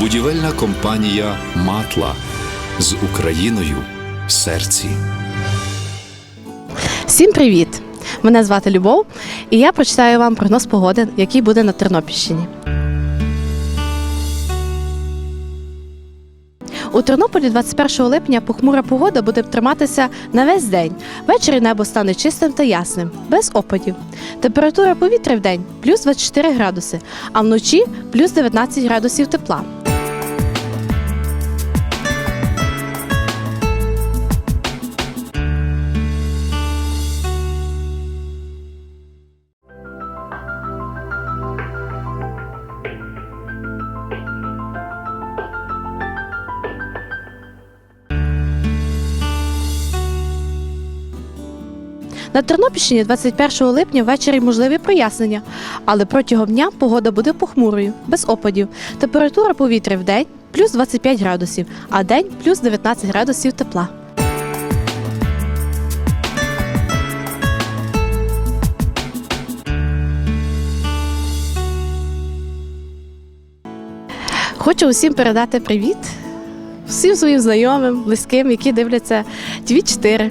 Будівельна компанія Матла з Україною в серці. Всім привіт! Мене звати Любов, і я прочитаю вам прогноз погоди, який буде на Тернопільщині. У Тернополі 21 липня похмура погода буде триматися на весь день. Ввечері небо стане чистим та ясним, без опадів. Температура повітря в день плюс 24 градуси, а вночі плюс 19 градусів тепла. На Тернопільщині 21 липня ввечері можливі прояснення, але протягом дня погода буде похмурою, без опадів. Температура повітря в день плюс 25 градусів, а день плюс 19 градусів тепла. Хочу усім передати привіт, всім своїм знайомим, близьким, які дивляться ТВ4.